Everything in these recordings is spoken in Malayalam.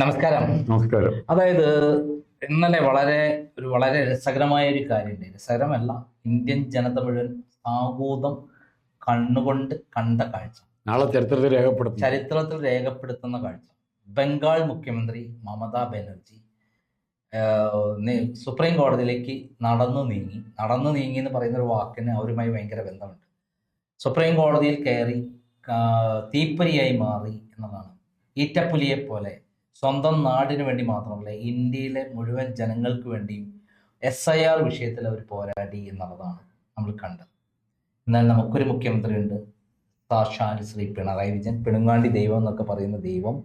നമസ്കാരം. നമസ്കാരം. അതായത് ഇന്നലെ വളരെ ഒരു വളരെ രസകരമായ ഒരു കാര്യമുണ്ട്. രസകരമല്ല ഇന്ത്യൻ ജനത മുഴുവൻ സാഹൂതം കണ്ണുകൊണ്ട് കണ്ട കാഴ്ച. നാളെ ചരിത്രത്തിൽ രേഖപ്പെടുത്തും ചരിത്രത്തിൽ രേഖപ്പെടുത്തുന്ന കാഴ്ച. ബംഗാൾ മുഖ്യമന്ത്രി മമതാ ബാനർജി സുപ്രീം കോടതിയിലേക്ക് നടന്നു നീങ്ങി. നടന്നു നീങ്ങി എന്ന് പറയുന്ന ഒരു വാക്കിന് അവരുമായി ഭയങ്കര ബന്ധമുണ്ട്. സുപ്രീം കോടതിയിൽ കയറി തീപ്പരിയായി മാറി എന്നതാണ്. ഈറ്റപ്പുലിയെ പോലെ സ്വന്തം നാടിന് വേണ്ടി മാത്രമല്ല ഇന്ത്യയിലെ മുഴുവൻ ജനങ്ങൾക്ക് വേണ്ടിയും എസ് ഐ ആർ വിഷയത്തിൽ അവർ പോരാടി എന്നുള്ളതാണ് നമ്മൾ കണ്ടത്. എന്നാൽ നമുക്കൊരു മുഖ്യമന്ത്രിയുണ്ട് സാക്ഷാൽ ശ്രീ പിണറായി വിജയൻ. പിണങ്ങാണ്ടി ദൈവം എന്നൊക്കെ പറയുന്ന ദൈവം.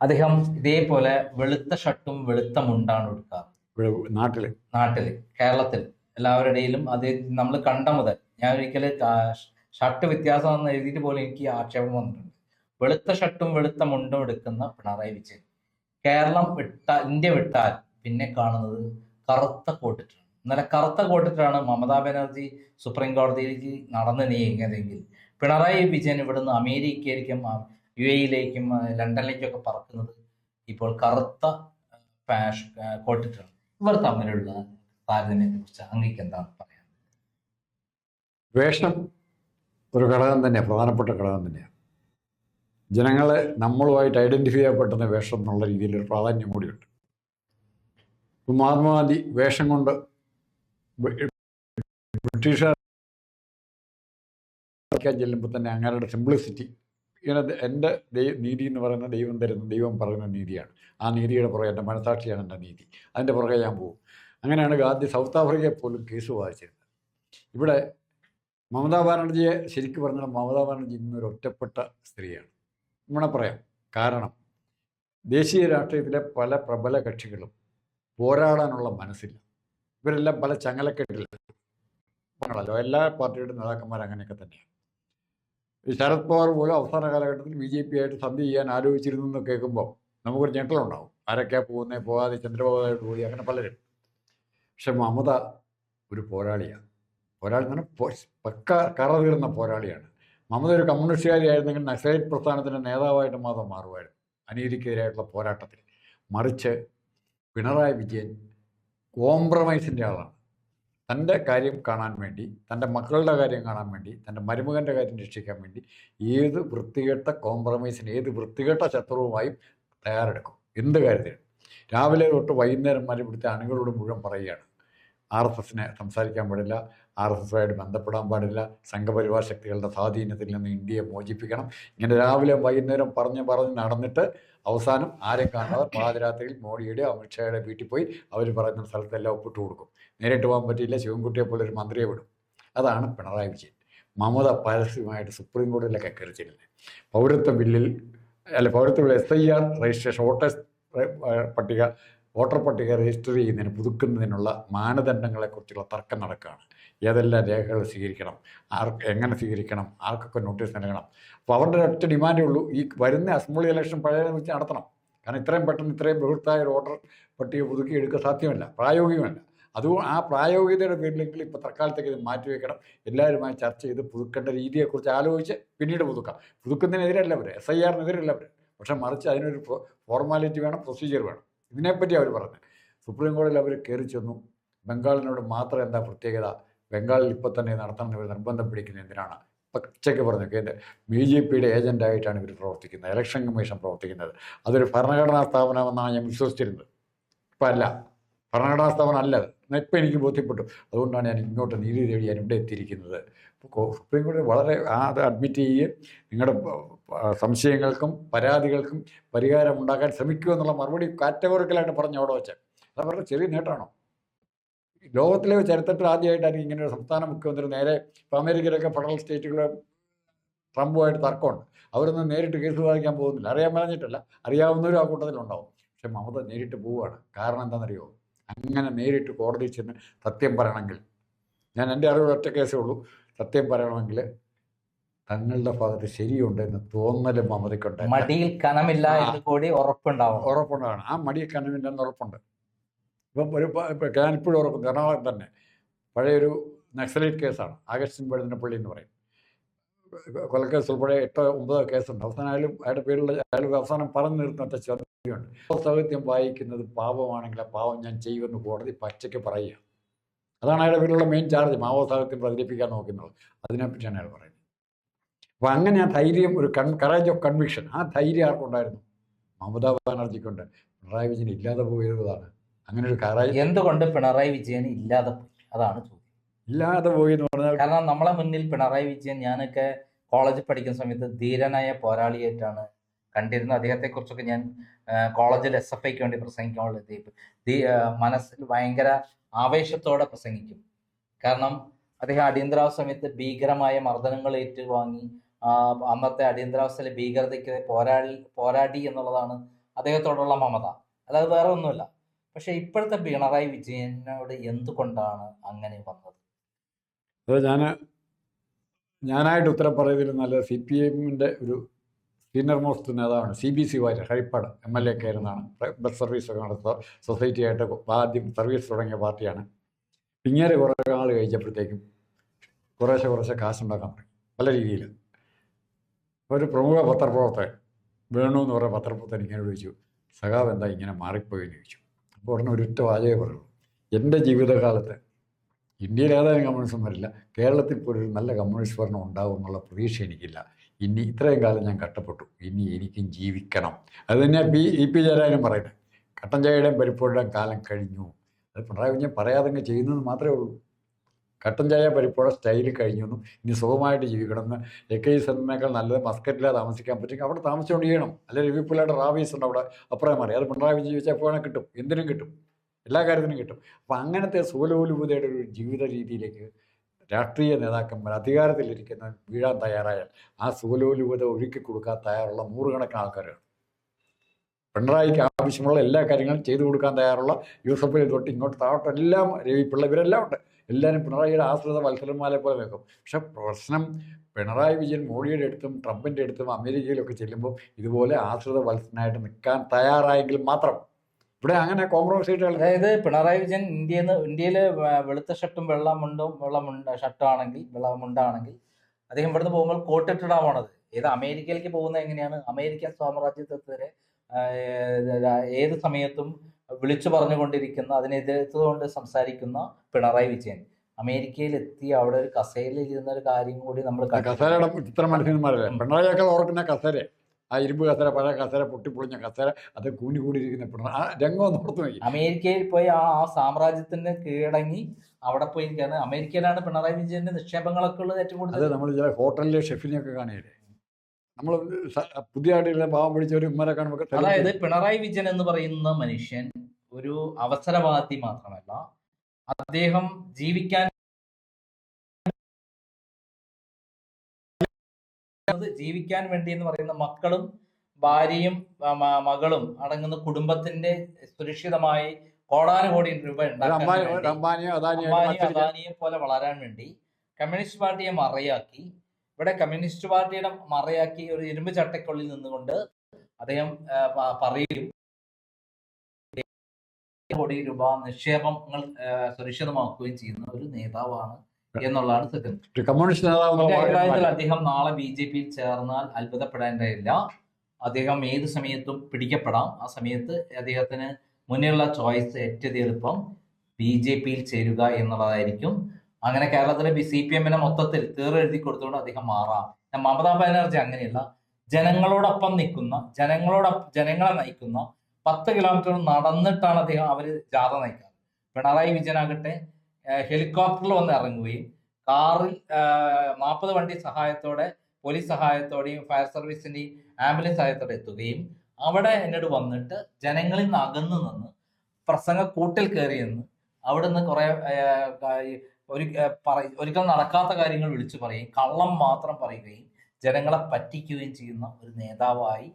അദ്ദേഹം ഇതേപോലെ വെളുത്ത ഷർട്ടും വെളുത്ത മുണ്ടാണ് എടുക്കാറ് നാട്ടിൽ. നാട്ടിൽ കേരളത്തിൽ. എല്ലാവരുടെയിലും അത് നമ്മൾ കണ്ട മുതൽ ഞാൻ ഒരിക്കൽ ഷർട്ട് വ്യത്യാസം എന്ന് എഴുതിയിട്ട് പോലും എനിക്ക് ആക്ഷേപം വന്നിട്ടുണ്ട്. വെളുത്ത ഷർട്ടും വെളുത്ത മുണ്ടും എടുക്കുന്ന പിണറായി വിജയൻ. കേരളം വിട്ട ഇന്ത്യ വിട്ടാൽ പിന്നെ കാണുന്നത് കറുത്ത കോട്ടിട്ടാണ്. ഇന്നലെ കറുത്ത കോട്ടിട്ടാണ് മമതാ ബാനർജി സുപ്രീം കോടതിയിലേക്ക് നടന്നു നീങ്ങിയതെങ്കിൽ പിണറായി വിജയൻ ഇവിടുന്ന് അമേരിക്കയിലേക്കും യു എയിലേക്കും ലണ്ടനിലേക്കൊക്കെ പറക്കുന്നത് ഇപ്പോൾ കറുത്ത കോട്ടിട്ടാണ്. ഇവർ തമ്മിലുള്ള താരതമ്യത്തെ കുറിച്ച് അങ്ങേക്ക് എന്താണ് പറയാൻ വേഷം ഒരു ഘടകം തന്നെയാണ് പ്രധാനപ്പെട്ട ഘടകം തന്നെയാണ് ജനങ്ങളെ നമ്മളുമായിട്ട് ഐഡന്റിഫൈ ചെയ്യപ്പെടുന്ന വേഷം എന്നുള്ള രീതിയിലൊരു പ്രാധാന്യം കൂടിയുണ്ട്. ഇപ്പം മഹാത്മാഗാന്ധി വേഷം കൊണ്ട് ബ്രി- ബ്രിട്ടീഷുകാർ ചെല്ലുമ്പോൾ തന്നെ അങ്ങനെയുള്ള സിംപ്ലിസിറ്റി ഇങ്ങനെ എന്റെ നീതി എന്ന് പറയുന്ന ദൈവം തരുന്ന ദൈവം പറയുന്ന നീതിയാണ്. ആ നീതിയുടെ പുറകെ എന്റെ മനസാക്ഷിയാണ് എന്റെ നീതി. അതിന്റെ പുറകെ ഞാൻ പോകും. അങ്ങനെയാണ് ഗാന്ധി സൗത്ത് ആഫ്രിക്കയെ പോലും കേസ് വാദിച്ചിരുന്നത്. ഇവിടെ മമതാ ബാനർജിയെ ശരിക്കും പറഞ്ഞാൽ മമതാ ബാനർജി ഇന്നൊരു ഒറ്റപ്പെട്ട സ്ത്രീയാണ്. നമ്മളെ പറയാം. കാരണം ദേശീയ രാഷ്ട്രീയത്തിലെ പല പ്രബല കക്ഷികളും പോരാടാനുള്ള മനസ്സില്ല. ഇവരെല്ലാം പല ചങ്ങലക്കെട്ടില്ല ല്ലോ എല്ലാ പാർട്ടിയുടെ നേതാക്കന്മാർ അങ്ങനെയൊക്കെ തന്നെയാണ് ഈ ശരത് പവാർ പോലും അവസാന കാലഘട്ടത്തിൽ ബി ജെ പി ആയിട്ട് സന്ധി ചെയ്യാൻ ആലോചിച്ചിരുന്നു എന്ന് കേൾക്കുമ്പോൾ നമുക്കൊരു ഞെട്ടലുണ്ടാവും. ആരൊക്കെയാ പോകുന്നത് പോകാതെ ചന്ദ്രബാബു നായിഡു പോയി. അങ്ങനെ പലരും. പക്ഷെ മമത ഒരു പോരാളിയാണ് പോരാളി എന്ന് പറഞ്ഞാൽ പക്ക കറ തീർന്ന പോരാളിയാണ്. മമത ഒരു കമ്മ്യൂണിസ്റ്റുകാരിയായിരുന്നെങ്കിൽ നക്സലൈറ്റ് പ്രസ്ഥാനത്തിന്റെ നേതാവായിട്ട് മാത്രം മാറുമായിരുന്നു. അനീതിക്കെതിരായിട്ടുള്ള പോരാട്ടത്തിൽ. മറിച്ച് പിണറായി വിജയൻ കോംപ്രമൈസിന്റെ ആളാണ്. തന്റെ കാര്യം കാണാൻ വേണ്ടി തന്റെ മക്കളുടെ കാര്യം കാണാൻ വേണ്ടി തന്റെ മരുമകന്റെ കാര്യം രക്ഷിക്കാൻ വേണ്ടി ഏത് വൃത്തികെട്ട കോംപ്രമൈസിന് ഏത് വൃത്തികെട്ട ശത്രുവുമായും തയ്യാറെടുക്കും. എന്ത് കാര്യത്തിൽ രാവിലെ തൊട്ട് വൈകുന്നേരം വരെ ഇവിടുത്തെ അണികളോട് മുഴുവൻ പറയുകയാണ്. ആർ എസ് എസിനെ സംസാരിക്കാൻ പാടില്ല. ആർ എസ് എസുമായിട്ട് ബന്ധപ്പെടാൻ പാടില്ല. സംഘപരിവാർ ശക്തികളുടെ സ്വാധീനത്തിൽ നിന്ന് ഇന്ത്യയെ മോചിപ്പിക്കണം. ഇങ്ങനെ രാവിലെ വൈകുന്നേരം പറഞ്ഞ് പറഞ്ഞ് നടന്നിട്ട് അവസാനം ആരും കാണാതെ പാതിരാത്രിയിൽ മോഡിയുടെ അമിത്ഷായുടെ വീട്ടിൽ പോയി അവർ പറയുന്ന സ്ഥലത്തെല്ലാം ഒപ്പിട്ട് കൊടുക്കും. നേരിട്ട് പോകാൻ പറ്റിയില്ല. ശിവൻകുട്ടിയെ പോലെ ഒരു മന്ത്രിയെ വിടും. അതാണ് പിണറായി വിജയൻ. മമത പരസ്യമായിട്ട് സുപ്രീം കോടതിയിലൊക്കെ കയറിച്ചിരുന്നത് പൗരത്വ ബില്ലിൽ അല്ല പൗരത്വ S I R registration voters പട്ടിക വോട്ടർ പട്ടിക രജിസ്റ്റർ ചെയ്യുന്നതിന് പുതുക്കുന്നതിനുള്ള മാനദണ്ഡങ്ങളെക്കുറിച്ചുള്ള തർക്കം നടക്കുകയാണ്. ഏതെല്ലാം രേഖകൾ സ്വീകരിക്കണം? ആർക്ക് എങ്ങനെ സ്വീകരിക്കണം? ആർക്കൊക്കെ നോട്ടീസ് നൽകണം? അപ്പോൾ അവരുടെ ഒറ്റ ഡിമാൻഡേ ഉള്ളൂ. ഈ വരുന്ന അസംബ്ലി ഇലക്ഷൻ പഴയ വെച്ച് നടത്തണം. കാരണം ഇത്രയും പെട്ടെന്ന് ഇത്രയും ബൃഹത്തായ ഒരു വോട്ടർ പട്ടിക പുതുക്കി എടുക്കുക സാധ്യമല്ല. പ്രായോഗികമല്ല. അത് ആ പ്രായോഗികതയുടെ പേരിലെങ്കിൽ ഇപ്പോൾ തൽക്കാലത്തേക്ക് ഇത് മാറ്റിവെക്കണം എല്ലാവരുമായി ചർച്ച ചെയ്ത് പുതുക്കേണ്ട രീതിയെക്കുറിച്ച് ആലോചിച്ച് പിന്നീട് പുതുക്കാം. പുതുക്കുന്നതിനെതിരല്ല അവർ എസ് ഐ ആറിനെതിരല്ല അവർ പക്ഷെ മറിച്ച് അതിനൊരു ഫോർമാലിറ്റി വേണം പ്രൊസീജിയർ വേണം. ഇതിനെപ്പറ്റി അവർ പറഞ്ഞു. സുപ്രീം കോടതിയിൽ അവർ കയറി ചെന്നു. ബംഗാളിനോട് മാത്രം എന്താ പ്രത്യേകത? ബംഗാളിൽ ഇപ്പോൾ തന്നെ നടത്തണം ഇവർ നിർബന്ധം പിടിക്കുന്നത് എന്തിനാണ്? പച്ചയ്ക്ക് പറഞ്ഞു കേന്ദ്ര ബി ജെ പിയുടെ ഏജന്റായിട്ടാണ് ഇവർ പ്രവർത്തിക്കുന്നത്. ഇലക്ഷൻ കമ്മീഷൻ പ്രവർത്തിക്കുന്നത്. അതൊരു ഭരണഘടനാ സ്ഥാപനമെന്നാണ് ഞാൻ വിശ്വസിച്ചിരുന്നത്. ഇപ്പം അല്ല. ഭരണഘടനാ സ്ഥാപനം അല്ല ഇപ്പം എനിക്ക് ബോധ്യപ്പെട്ടു. അതുകൊണ്ടാണ് ഞാൻ ഇങ്ങോട്ട് നീതി തേടി ഞാൻ ഇവിടെ എത്തിയിരിക്കുന്നത്. സുപ്രീം കോടതി വളരെ അത് അഡ്മിറ്റ് ചെയ്യുകയും നിങ്ങളുടെ സംശയങ്ങൾക്കും പരാതികൾക്കും പരിഹാരം ഉണ്ടാക്കാൻ ശ്രമിക്കുക എന്നുള്ള മറുപടി കാറ്റഗോറിക്കലായിട്ട് പറഞ്ഞു അവിടെ വെച്ച്. അത് അവരുടെ ചെറിയ നേട്ടമാണോ? ലോകത്തിലെ ചരിത്രത്തിൽ ആദ്യമായിട്ടാണ് ഇങ്ങനെ ഒരു സംസ്ഥാന മുഖ്യമന്ത്രി നേരെ ഇപ്പോൾ അമേരിക്കയിലൊക്കെ ഫെഡറൽ സ്റ്റേറ്റുകൾ ട്രംപുമായിട്ട് തർക്കമുണ്ട്. അവരൊന്നും നേരിട്ട് കേസ് വാദിക്കാൻ പോകുന്നില്ല. അറിയാൻ പറഞ്ഞിട്ടല്ല. അറിയാവുന്നവരും ആ കൂട്ടത്തിലുണ്ടാവും. പക്ഷെ മമത നേരിട്ട് പോവുകയാണ്. കാരണം എന്താണെന്നറിയോ? അങ്ങനെ നേരിട്ട് കോടതി ചെന്ന് സത്യം പറയണമെങ്കിൽ ഞാൻ എന്റെ അറിവ് ഒറ്റ കേസേ ഉള്ളൂ. സത്യം പറയണമെങ്കിൽ തങ്ങളുടെ ഭാഗത്ത് ശരിയുണ്ട് എന്ന് തോന്നലും മമതയ്ക്കുണ്ട് മടിയിൽ കനമില്ല എന്ന് കൂടി ഉറപ്പുണ്ടാവും ഉറപ്പുണ്ടാവണം. ആ ആ കനമില്ല എന്ന് ഉറപ്പുണ്ട്. ഇപ്പം ഒരു ഞാനിപ്പോഴും ഓർക്കുന്നു എറണാകുളം തന്നെ പഴയൊരു നക്സലൈറ്റ് കേസാണ്. ആഗസ്റ്റിൻ പഴുതിനപ്പള്ളി എന്ന് പറയും. കൊലക്കേസ് ഉൾപ്പെടെ എട്ടോ ഒമ്പതോ കേസുണ്ട്. അവസാനം അയാൾ അയാളുടെ പേരുള്ള അയാൾ അവസാനം പറഞ്ഞു നിർത്തുന്ന ചോദ്യമുണ്ട്. സാഹിത്യം വായിക്കുന്നത് പാപമാണെങ്കിൽ ആ പാപം ഞാൻ ചെയ്യുമെന്ന് കോടതി പച്ചയ്ക്ക് പറയുക. അതാണ് അയാളുടെ പേരിലുള്ള മെയിൻ ചാർജ് മാവോ സാഹിത്യം പ്രചരിപ്പിക്കാൻ നോക്കുന്നത്. അതിനെപ്പറ്റിയാണ് അയാൾ പറയുന്നത്. അപ്പോൾ അങ്ങനെ ആ ധൈര്യം ഒരു കൺ കറേജ് ഓഫ് കൺവിക്ഷൻ ആ ധൈര്യം ആർക്കുണ്ടായിരുന്നു മമതാ ബാനർജിക്കുണ്ട്. പിണറായി വിജയൻ ഇല്ലാതെ പോയതാണ് അങ്ങനെ ഒരു കറേജ് എന്തുകൊണ്ട് പിണറായി വിജയൻ ഇല്ലാതെ പോയി? അതാണ് ചോദ്യം. ഇല്ലാതെ പോയി എന്ന് പറഞ്ഞാൽ കാരണം നമ്മളെ മുന്നിൽ പിണറായി വിജയൻ ഞാനൊക്കെ കോളേജിൽ പഠിക്കുന്ന സമയത്ത് ധീരനായ പോരാളിയായിട്ടാണ് കണ്ടിരുന്നത്. അദ്ദേഹത്തെക്കുറിച്ചൊക്കെ ഞാൻ കോളേജിൽ എസ് എഫ് ഐക്ക് വേണ്ടി പ്രസംഗിക്കാനുള്ള മനസ്സിൽ ഭയങ്കര ആവേശത്തോടെ പ്രസംഗിക്കും. കാരണം അദ്ദേഹം അടിയന്തരാവസ്ഥ സമയത്ത് ഭീകരമായ മർദ്ദനങ്ങൾ ഏറ്റുവാങ്ങി അന്നത്തെ അടിയന്തരാവസ്ഥയിലെ ഭീകരതയ്ക്ക് പോരാടി പോരാടി എന്നുള്ളതാണ് അദ്ദേഹത്തോടുള്ള മമത. അല്ലാതെ വേറെ ഒന്നുമില്ല. പക്ഷെ ഇപ്പോഴത്തെ പിണറായി വിജയനോട് എന്തുകൊണ്ടാണ് അങ്ങനെ വന്നത്? അത് ഞാൻ ഞാനായിട്ട് ഉത്തരം പറയുന്നതിൽ നല്ല സി പി എമ്മിന്റെ ഒരു സീനിയർ മോസ്റ്റ് നേതാവാണ് C B C Warrier Harippad M L A ഒക്കെ ആയിരുന്നാണ്. ബസ് സർവീസൊക്കെ നടത്തുക സൊസൈറ്റിയായിട്ട് ആദ്യം സർവീസ് തുടങ്ങിയ പാർട്ടിയാണ്. പിന്നീട് കുറേ കാലം കഴിച്ചപ്പോഴത്തേക്കും കുറേശ്ശെ കുറേശ്ശെ കാശുണ്ടാക്കാൻ തുടങ്ങി. പല രീതിയിൽ. ഒരു പ്രമുഖ പത്രപ്രവർത്തകൻ വേണു എന്ന് പറയുന്ന പത്രപ്രവർത്തകൻ ഇങ്ങനെ ചോദിച്ചു സഖാവ് എന്താ ഇങ്ങനെ മാറിപ്പോയി? എന്ന് ചോദിച്ചു. അപ്പോൾ ഉടനെ ഒരൊറ്റ വാചകം പറഞ്ഞു എന്റെ ജീവിതകാലത്ത് ഇന്ത്യയിൽ ഏതായാലും കമ്മ്യൂണിസം വരില്ല. കേരളത്തിൽ പോലും ഒരു നല്ല കമ്മ്യൂണിസ്റ്റ് ഭരണം ഉണ്ടാവും എന്നുള്ള പ്രതീക്ഷ എനിക്കില്ല. ഇനി ഇത്രയും കാലം ഞാൻ കട്ടപ്പെട്ടു ഇനി എനിക്കും ജീവിക്കണം. അത് തന്നെ പി ഇ പി ജയരാജനും പറയുന്നത്. കട്ടൻ ചായയുടെയും പരിപ്പോഴുടെയും കാലം കഴിഞ്ഞു. അത് പിണറായി വിജയൻ പറയാതെ ചെയ്യുന്നത് മാത്രമേ ഉള്ളൂ. കട്ടൻ ചായ പരിപ്പോടെ സ്റ്റൈൽ കഴിഞ്ഞു ഇനി സുഖമായിട്ട് ജീവിക്കണം എന്ന് എ കെ സെന്റിനേക്കാൾ നല്ലത് മസ്കറ്റിലാണ് താമസിക്കാൻ പറ്റുമെങ്കിൽ അവിടെ താമസിച്ചുകൊണ്ട് ചെയ്യണം. അല്ലെങ്കിൽ രവി പിള്ളയുടെ റാവീസ് ഉണ്ട് അവിടെ. അപ്പുറം മാറി അത് പിണറായി വിജയൻ ചോദിച്ചാൽ പോകണം കിട്ടും. എന്തിനും കിട്ടും. എല്ലാ കാര്യത്തിനും കിട്ടും. അപ്പം അങ്ങനത്തെ സൂലോലുപതയുടെ ഒരു ജീവിത രീതിയിലേക്ക് രാഷ്ട്രീയ നേതാക്കന്മാർ അധികാരത്തിലിരിക്കുന്ന വീഴാൻ തയ്യാറായാൽ ആ സൂലോലുപത ഒരുക്കി കൊടുക്കാൻ തയ്യാറുള്ള നൂറുകണക്കിന് ആൾക്കാരാണ്. പിണറായിക്ക് ആവശ്യമുള്ള എല്ലാ കാര്യങ്ങളും ചെയ്തു കൊടുക്കാൻ തയ്യാറുള്ള യൂസഫിൽ തൊട്ട് ഇങ്ങോട്ട് താഴോട്ട് എല്ലാം രവി പിള്ള ഇവരെല്ലാം ഉണ്ട്. എല്ലാവരും പിണറായിയുടെ ആശ്രിത വത്സരന്മാരെ പോലെ വെക്കും പക്ഷെ പ്രശ്നം പിണറായി വിജയൻ മോഡിയുടെ അടുത്തും ട്രംപിന്റെ അടുത്തും അമേരിക്കയിലൊക്കെ ചെല്ലുമ്പോൾ ഇതുപോലെ ആശ്രിത വത്സരനായിട്ട് നിൽക്കാൻ തയ്യാറായെങ്കിൽ മാത്രം. ഇവിടെ അങ്ങനെ കോംപ്രമൈസ് ആയിട്ട് അതായത് പിണറായി വിജയൻ ഇന്ത്യയിൽ നിന്ന് ഇന്ത്യയിൽ വെളുത്ത ഷർട്ടും വെള്ളമുണ്ടും മുണ്ടും വെള്ള മുണ്ട ഷർട്ടാണെങ്കിൽ വെള്ളമുണ്ടാണെങ്കിൽ അദ്ദേഹം ഇവിടുന്ന് പോകുമ്പോൾ കോട്ടിട്ടിടാൻ പോണത് ഏത് അമേരിക്കയിലേക്ക് പോകുന്നത് എങ്ങനെയാണ്? അമേരിക്കൻ സാമ്രാജ്യത്വത്തിന് ഏത് സമയത്തും വിളിച്ചു പറഞ്ഞുകൊണ്ടിരിക്കുന്ന അതിനെതിർത്തുകൊണ്ട് സംസാരിക്കുന്ന പിണറായി വിജയൻ. അമേരിക്കയിൽ എത്തി അവിടെ ഒരു കസേരയിൽ ഇരുന്ന ഒരു കാര്യം കൂടി നമ്മൾ കസേരയുടെ ചിത്രം മനുഷ്യന്മാരല്ലേ? പിണറായിയൊക്കെ ഓർക്കുന്ന കസേര. ആ ഇരുമ്പ് കസേര പഴയ കസേര പൊട്ടിപ്പൊളിഞ്ഞ കസേര അത് കൂനി കൂടിയിരിക്കുന്ന പിണറായി ആ രംഗം ഒന്ന് ഓർത്ത് നോക്കി. അമേരിക്കയിൽ പോയി ആ ആ സാമ്രാജ്യത്തിന് കീഴടങ്ങി അവിടെ പോയി ഇരിക്കുകയാണ് അമേരിക്കയിലാണ് പിണറായി വിജയന്റെ നിക്ഷേപങ്ങളൊക്കെ ഉള്ളത് ഏറ്റവും കൂടുതൽ. കൂടുതൽ നമ്മൾ ചില ഹോട്ടലിലെ ഷെഫിനെയൊക്കെ കാണുകയില്ലേ? നമ്മൾ പുതിയ ആടിലെ പാവം പിടിച്ച ഒരു ഉമ്മരെ കാണുമ്പോൾ അതായത് പിണറായി വിജയൻ എന്ന് പറയുന്ന മനുഷ്യൻ ഒരു അവസരവാദി മാത്രമല്ല. അദ്ദേഹം ജീവിക്കാൻ ജീവിക്കാൻ വേണ്ടി എന്ന് പറയുന്ന മക്കളും ഭാര്യയും മകളും അടങ്ങുന്ന കുടുംബത്തിന്റെ സുരക്ഷിതമായി കോടാനുകോടി രൂപ ഉണ്ടാക്കാൻ അമ്പാനി വേണ്ടി അമ്പാനിയോ അദാനിയോ അംബാനി മത്സരിക്കാൻ അദാനിയെ പോലെ വളരാൻ വേണ്ടി കമ്മ്യൂണിസ്റ്റ് പാർട്ടിയെ മറയാക്കി. ഇവിടെ കമ്മ്യൂണിസ്റ്റ് പാർട്ടിയുടെ മറയാക്കി ഒരു ഇരുമ്പ് ചട്ടക്കുള്ളിൽ നിന്നുകൊണ്ട് അദ്ദേഹം പറയും. കോടി രൂപ നിക്ഷേപങ്ങൾ സുരക്ഷിതമാക്കുകയും ചെയ്യുന്ന ഒരു നേതാവാണ് എന്നുള്ളതാണ് സത്യം. കമ്മ്യൂണിസ്റ്റ് നേതാവ് എന്നുള്ള അഭിപ്രായത്തിൽ അദ്ദേഹം നാളെ ബി ജെ പിയിൽ ചേർന്നാൽ അത്ഭുതപ്പെടേണ്ടതില്ല. അദ്ദേഹം ഏത് സമയത്തും പിടിക്കപ്പെടാം. ആ സമയത്ത് അദ്ദേഹത്തിന് മുന്നിലുള്ള ചോയ്സ് ഏറ്റവും എളുപ്പം ബി ജെ പിയിൽ ചേരുക എന്നുള്ളതായിരിക്കും. അങ്ങനെ കേരളത്തിലെ ബി സി പി എമ്മിനെ മൊത്തത്തിൽ തീറെഴുതി കൊടുത്തുകൊണ്ട് അദ്ദേഹം മാറാം. മമതാ ബാനർജി അങ്ങനെയല്ല. ജനങ്ങളോടൊപ്പം നിൽക്കുന്ന ജനങ്ങളോടൊപ്പം ജനങ്ങളെ നയിക്കുന്ന പത്ത് കിലോമീറ്റർ നടന്നിട്ടാണ് അദ്ദേഹം അവർ ജാഥ നയിക്കുന്നത് പിണറായി വിജയനാകട്ടെ ഹെലികോപ്റ്ററിൽ വന്ന് ഇറങ്ങുകയും കാറിൽ നാൽപ്പത് വണ്ടി സഹായത്തോടെ പോലീസ് സഹായത്തോടെയും ഫയർ സർവീസിന്റെയും ആംബുലൻസ് സഹായത്തോടെ എത്തുകയും അവിടെ എന്നോട് വന്നിട്ട് ജനങ്ങളിൽ നിന്ന് അകന്നു നിന്ന് പ്രസംഗ കൂട്ടിൽ കയറി നിന്ന് അവിടെ നിന്ന് ഒരു ഒരിക്കൽ നടക്കാത്ത കാര്യങ്ങൾ വിളിച്ചു പറയുകയും കള്ളം മാത്രം പറയുകയും ജനങ്ങളെ പറ്റിക്കുകയും ചെയ്യുന്ന ഒരു നേതാവായി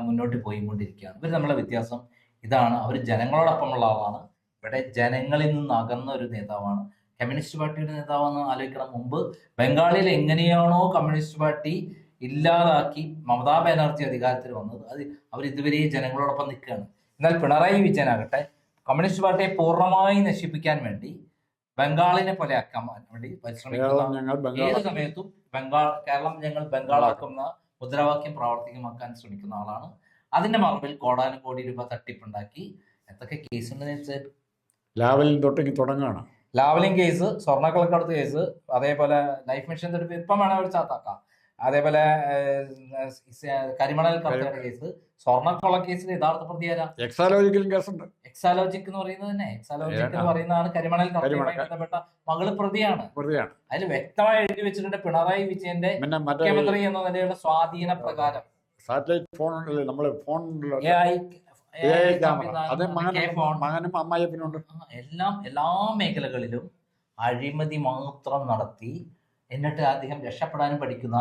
മുന്നോട്ട് പോയിക്കൊണ്ടിരിക്കുകയാണ്. ഇവർ നമ്മളെ വ്യത്യാസം ഇതാണ്. അവർ ജനങ്ങളോടൊപ്പമുള്ള ആളാണ്. ഇവിടെ ജനങ്ങളിൽ നിന്ന് അകന്ന ഒരു നേതാവാണ്. കമ്മ്യൂണിസ്റ്റ് പാർട്ടിയുടെ നേതാവെന്ന് ആലോചിക്കണം. മുമ്പ് ബംഗാളിൽ എങ്ങനെയാണോ കമ്മ്യൂണിസ്റ്റ് പാർട്ടി ഇല്ലാതാക്കി മമതാ ബാനർജി അധികാരത്തിൽ വന്നത്. അത് അവർ ഇതുവരെ ജനങ്ങളോടൊപ്പം നിൽക്കുകയാണ്. എന്നാൽ പിണറായി വിജയനാകട്ടെ കമ്മ്യൂണിസ്റ്റ് പാർട്ടിയെ പൂർണമായി നശിപ്പിക്കാൻ വേണ്ടി ബംഗാളിനെ പോലെ ആക്കാൻ വേണ്ടി പരിശ്രമിക്കുന്ന ഏത് സമയത്തും ബംഗാൾ കേരളം ഞങ്ങൾ ബംഗാളാക്കുന്ന മുദ്രാവാക്യം പ്രാവർത്തികമാക്കാൻ ശ്രമിക്കുന്ന ആളാണ്. അതിന്റെ മറവിൽ കോടാനുകോടി രൂപ തട്ടിപ്പുണ്ടാക്കി എന്തൊക്കെ കേസുണ്ടെന്ന് വെച്ചാൽ? ലാവലിൽ തൊട്ടെങ്കിൽ തുടങ്ങുകയാണ്. ലാവലിംഗ് കേസ് സ്വർണക്കള്ളക്കടത്ത് കേസ് അതേപോലെ ലൈഫ് മിഷൻ തട്ടിപ്പ് ഇപ്പം വേണം ഒരു ചാത്താക്കാം. അതേപോലെ കരിമണൽ കടത്തുന്ന കേസ്. സ്വർണക്കൊള്ള കേസിൽ യഥാർത്ഥ പ്രതി ആരാ? എക്സാലോജിക്കലും കേസുണ്ട് എക്സാലോജിക് എന്ന് പറയുന്നത് തന്നെ. എക്സാലോജിക് എന്ന്. പറയുന്നതാണ് കരിമണൽ കരിമണൽ. ബന്ധപ്പെട്ട മകൾ പ്രതിയാണ്. വെറുതെയാണ് അതിൽ വ്യക്തമായി എഴുതി വെച്ചിട്ടുണ്ട് പിണറായി വിജയന്റെ മുഖ്യമന്ത്രി എന്ന നിലയുടെ സ്വാധീന പ്രകാരം. സാറ്റലൈറ്റ് ഫോൺ നമ്മൾ ഫോൺ അത് മകനും എല്ലാം എല്ലാ മേഖലകളിലും അഴിമതി മാത്രം നടത്തി എന്നിട്ട് അദ്ദേഹം രക്ഷപ്പെടാനും പഠിക്കുന്നു.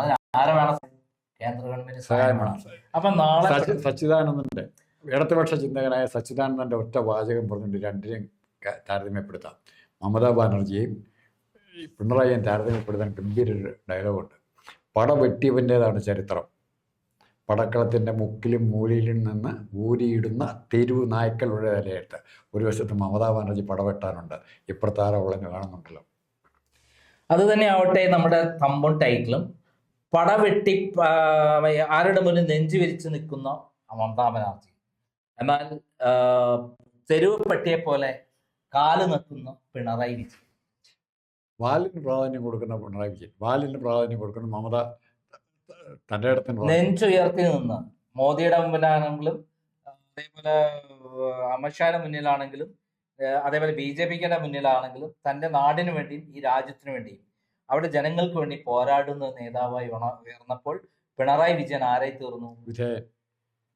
കേന്ദ്ര ഗവൺമെന്റ് അപ്പൊ നാളെ സച്ചി- സച്ചിദാനന്ദന്റെ ഇടതുപക്ഷ ചിന്തകനായ സച്ചിദാനന്ദന്റെ ഒറ്റ വാചകം പറഞ്ഞിട്ട് രണ്ടിനെയും താരതമ്യപ്പെടുത്താം. മമതാ ബാനർജിയെയും പിണറായിയും താരതമ്യപ്പെടുത്താൻ ഗംഭീര ഒരു ഡയലോഗുണ്ട്. പട വെട്ടിയവന്റേതാണ് ചരിത്രം. പടക്കളത്തിന്റെ മുക്കിലും മൂലയിലും നിന്ന് ഊരിയിടുന്ന തെരുവ് നായ്ക്കളുടെ തലയെടുത്ത് ഒരു വശത്ത് മമതാ ബാനർജി പടവെട്ടാനുണ്ട് ഇപ്പുറത്താരമുള്ളങ്ങ് കാണുന്നുണ്ടല്ലോ. അത് തന്നെ ആവട്ടെ നമ്മുടെ തമ്പും ടൈറ്റിലും. പടവെട്ടി ആരുടെ മുന്നിൽ നെഞ്ചു വിരിച്ച് നിൽക്കുന്ന മമതാ ബാനർജി എന്നാൽ തെരുവ് പട്ടിയെ പോലെ കാൽ നിൽക്കുന്ന പിണറായി വിജയൻ. വാലിന് പ്രാധാന്യം കൊടുക്കുന്ന പിണറായി വിജയൻ. വാലിന് പ്രാധാന്യം കൊടുക്കുന്ന മമത തന്റെ ഇടത്തിന് നെഞ്ചുയർത്തി നിന്ന് മോദിയുടെ മുമ്പിലാണെങ്കിലും അതേപോലെ അമിത്ഷായുടെ മുന്നിലാണെങ്കിലും അതേപോലെ ബി ജെ പിയുടെ മുന്നിലാണെങ്കിലും തന്റെ നാടിനു വേണ്ടിയും ഈ രാജ്യത്തിനു വേണ്ടിയും അവിടെ ജനങ്ങൾക്ക് വേണ്ടി പോരാടുന്ന നേതാവായി ഉയർന്നപ്പോൾ പിണറായി വിജയൻ ആരായി തീർന്നു?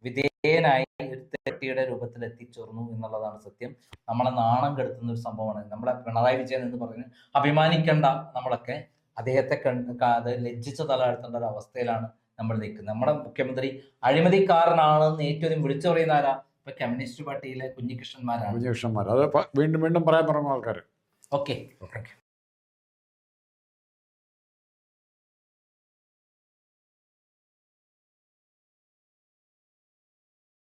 വിധേയനായി ഒരു തെട്ടിയുടെ രൂപത്തിൽ എത്തിച്ചേർന്നു എന്നുള്ളതാണ് സത്യം. നമ്മളെ നാണം കെടുത്തുന്ന ഒരു സംഭവമാണ്. നമ്മളെ പിണറായി വിജയൻ എന്ന് പറഞ്ഞ് അഭിമാനിക്കേണ്ട നമ്മളൊക്കെ. അദ്ദേഹത്തെ കണ്ട് അത് ലജ്ജിച്ച തലഴ്ത്തേണ്ട ഒരു അവസ്ഥയിലാണ് നമ്മൾ നിൽക്കുന്നത്. നമ്മുടെ മുഖ്യമന്ത്രി അഴിമതിക്കാരനാണെന്ന് ഏറ്റവും വിളിച്ചു പറയുന്ന ആരാ? ഇപ്പൊ കമ്മ്യൂണിസ്റ്റ് പാർട്ടിയിലെ കുഞ്ഞികൃഷ്ണന്മാരാണ്. കുഞ്ഞികൃഷ്ണന്മാർ അത് വീണ്ടും വീണ്ടും പറയാൻ പറഞ്ഞ ആൾക്കാർ ഓക്കെ.